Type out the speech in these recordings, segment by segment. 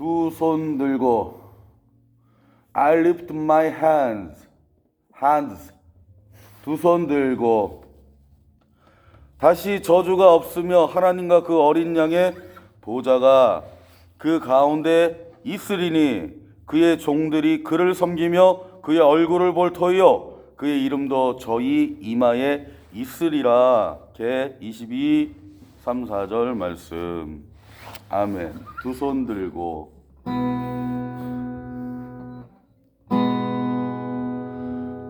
두 손 들고 I lift my hands hands. 두 손 들고 다시 저주가 없으며 하나님과 그 어린 양의 보좌가 그 가운데 있으리니 그의 종들이 그를 섬기며 그의 얼굴을 볼 터이요 그의 이름도 저희 이마에 있으리라. 개 22, 3, 4절 말씀 아멘 두 손 들고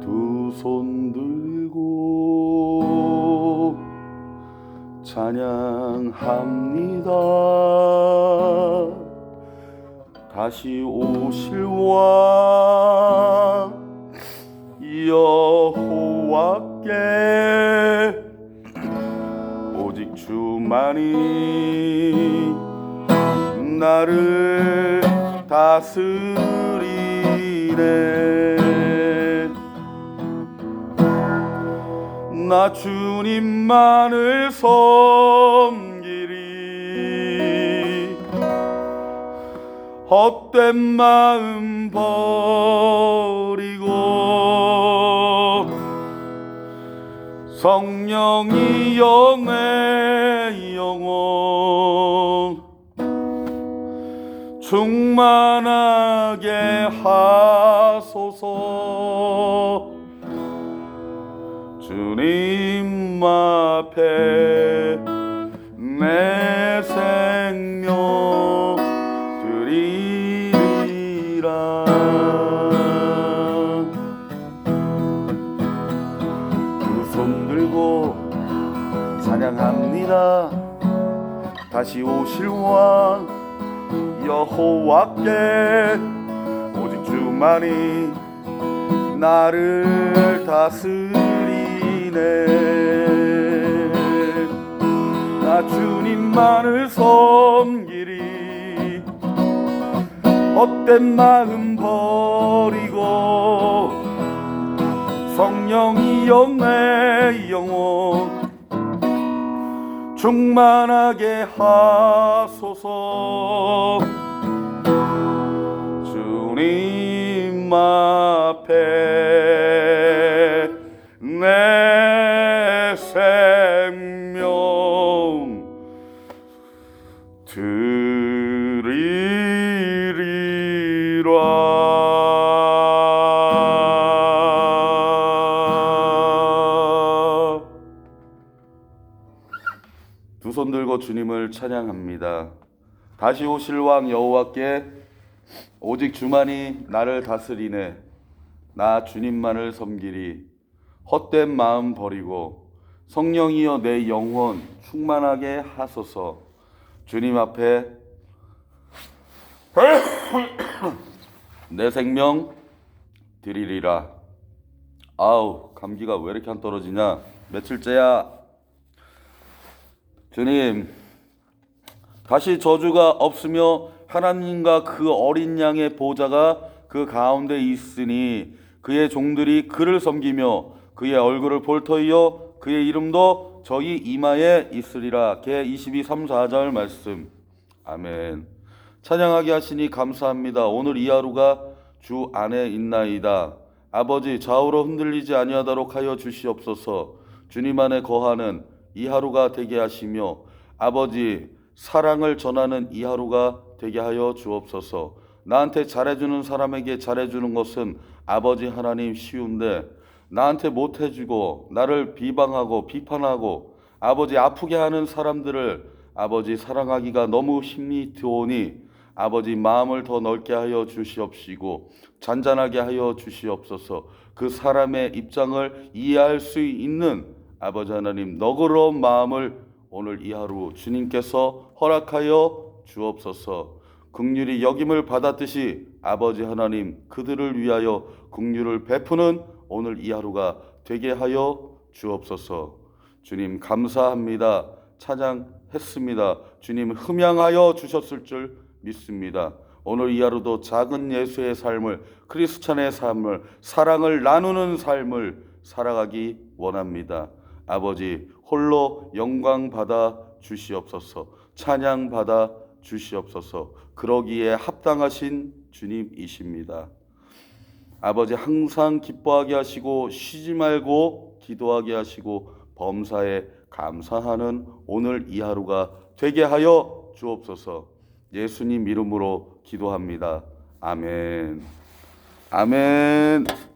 두 손 들고 찬양합니다. 다시 오실 왕 여호와께 오직 주만이 나를 다스리네. 나 주님만을 섬기리 헛된 마음 버리고 성령이 영의 영혼 충만하게 하소서. 주님 앞에 내 생명 드리리라. 두 손 들고 찬양합니다. 다시 오실 왕 여호와께 오직 주만이 나를 다스리네. 나 주님만을 섬기리 헛된 마음 버리고 성령이 영의 영혼 충만하게 하소서 주님 앞에 내 생명 드리리라 두 손 들고 주님을 찬양합니다. 다시 오실 왕 여호와께 오직 주만이 나를 다스리네. 나 주님만을 섬기리. 헛된 마음 버리고 성령이여 내 영혼 충만하게 하소서. 주님 앞에 내 생명 드리리라. 아우 감기가 왜 이렇게 안 떨어지냐? 며칠째야. 주님, 다시 저주가 없으며 하나님과 그 어린 양의 보좌가 그 가운데 있으니 그의 종들이 그를 섬기며 그의 얼굴을 볼 터이요 그의 이름도 저희 이마에 있으리라. 개 22, 3, 4절 말씀. 아멘. 찬양하게 하시니 감사합니다. 오늘 이 하루가 주 안에 있나이다. 아버지 좌우로 흔들리지 아니하도록 하여 주시옵소서. 주님 안에 거하는 이 하루가 되게 하시며 아버지 사랑을 전하는 이 하루가 되게 하여 주옵소서. 나한테 잘해주는 사람에게 잘해주는 것은 아버지 하나님 쉬운데 나한테 못해주고 나를 비방하고 비판하고 아버지 아프게 하는 사람들을 아버지 사랑하기가 너무 힘이 드오니 아버지 마음을 더 넓게 하여 주시옵시고 잔잔하게 하여 주시옵소서. 그 사람의 입장을 이해할 수 있는 아버지 하나님 너그러운 마음을 오늘 이 하루 주님께서 허락하여 주옵소서. 긍휼이 여김을 받았듯이 아버지 하나님 그들을 위하여 긍휼을 베푸는 오늘 이 하루가 되게 하여 주옵소서. 주님 감사합니다. 찬양했습니다. 주님 흠양하여 주셨을 줄 믿습니다. 오늘 이 하루도 작은 예수의 삶을 크리스찬의 삶을 사랑을 나누는 삶을 살아가기 원합니다. 아버지 홀로 영광 받아 주시옵소서. 찬양 받아 주시옵소서. 그러기에 합당하신 주님이십니다. 아버지 항상 기뻐하게 하시고 쉬지 말고 기도하게 하시고 범사에 감사하는 오늘 이 하루가 되게 하여 주옵소서. 예수님 이름으로 기도합니다. 아멘. 아멘.